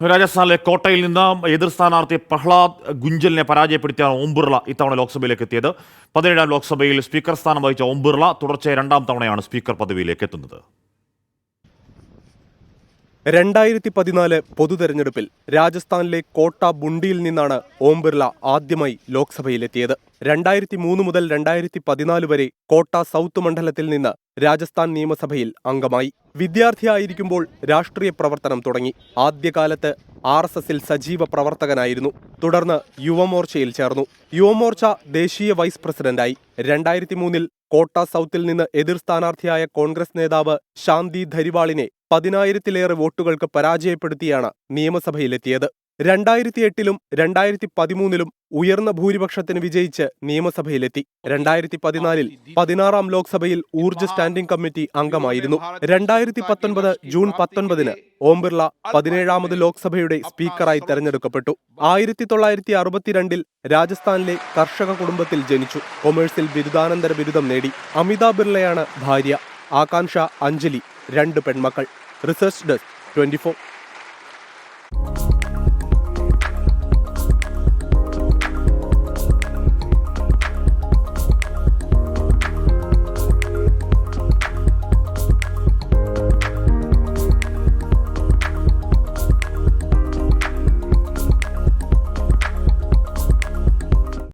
രാജസ്ഥാനിലെ കോട്ടയിൽ നിന്ന് എതിർ സ്ഥാനാർത്ഥി പ്രഹ്ലാദ് ഗുഞ്ചലിനെ പരാജയപ്പെടുത്തിയാണ് ഓം ബിർള ഇത്തവണ ലോക്സഭയിലേക്ക് എത്തിയത്. പതിനേഴാം ലോക്സഭയിൽ സ്പീക്കർ സ്ഥാനം വഹിച്ച ഓം ബിർള തുടർച്ചയായ രണ്ടാം തവണയാണ് സ്പീക്കർ പദവിയിലേക്ക് എത്തുന്നത്. രണ്ടായിരത്തി പതിനാല് പൊതുതെരഞ്ഞെടുപ്പിൽ രാജസ്ഥാനിലെ കോട്ട ബുണ്ടിയിൽ നിന്നാണ് ഓം ബിർള ആദ്യമായി ലോക്സഭയിലെത്തിയത്. രണ്ടായിരത്തി മൂന്ന് മുതൽ രണ്ടായിരത്തി പതിനാല് വരെ കോട്ട സൗത്ത് മണ്ഡലത്തിൽ നിന്ന് രാജസ്ഥാൻ നിയമസഭയിൽ അംഗമായി. വിദ്യാർത്ഥിയായിരിക്കുമ്പോൾ രാഷ്ട്രീയ പ്രവർത്തനം തുടങ്ങി. ആദ്യകാലത്ത് ആർ എസ് എസിൽ സജീവ പ്രവർത്തകനായിരുന്നു. തുടർന്ന് യുവമോർച്ചയിൽ ചേർന്നു. യുവമോർച്ച ദേശീയ വൈസ് പ്രസിഡന്റായി. രണ്ടായിരത്തി മൂന്നിൽ കോട്ട സൗത്തിൽ നിന്ന് എതിർ സ്ഥാനാർത്ഥിയായ കോൺഗ്രസ് നേതാവ് ശാന്തി ധരിവാളിനെ പതിനായിരത്തിലേറെ വോട്ടുകൾക്ക് പരാജയപ്പെടുത്തിയാണ് നിയമസഭയിലെത്തിയത്. രണ്ടായിരത്തി എട്ടിലും രണ്ടായിരത്തി പതിമൂന്നിലും ഉയർന്ന ഭൂരിപക്ഷത്തിന് വിജയിച്ച് നിയമസഭയിലെത്തി. രണ്ടായിരത്തി പതിനാലിൽ പതിനാറാം ലോക്സഭയിൽ ഊർജ സ്റ്റാൻഡിംഗ് കമ്മിറ്റി അംഗമായിരുന്നു. രണ്ടായിരത്തി പത്തൊൻപത് ജൂൺ പത്തൊൻപതിന് ഓം ബിർള പതിനേഴാമത് ലോക്സഭയുടെ സ്പീക്കറായി തെരഞ്ഞെടുക്കപ്പെട്ടു. ആയിരത്തി തൊള്ളായിരത്തി അറുപത്തിരണ്ടിൽ രാജസ്ഥാനിലെ കർഷക കുടുംബത്തിൽ ജനിച്ചു. കൊമേഴ്സിൽ ബിരുദാനന്തര ബിരുദം നേടി. അമിതാഭ് ബിർളയാണ് ഭാര്യ. ആകാംക്ഷ അഞ്ജലി. രണ്ട് പെൺമക്കൾ. Research desk twenty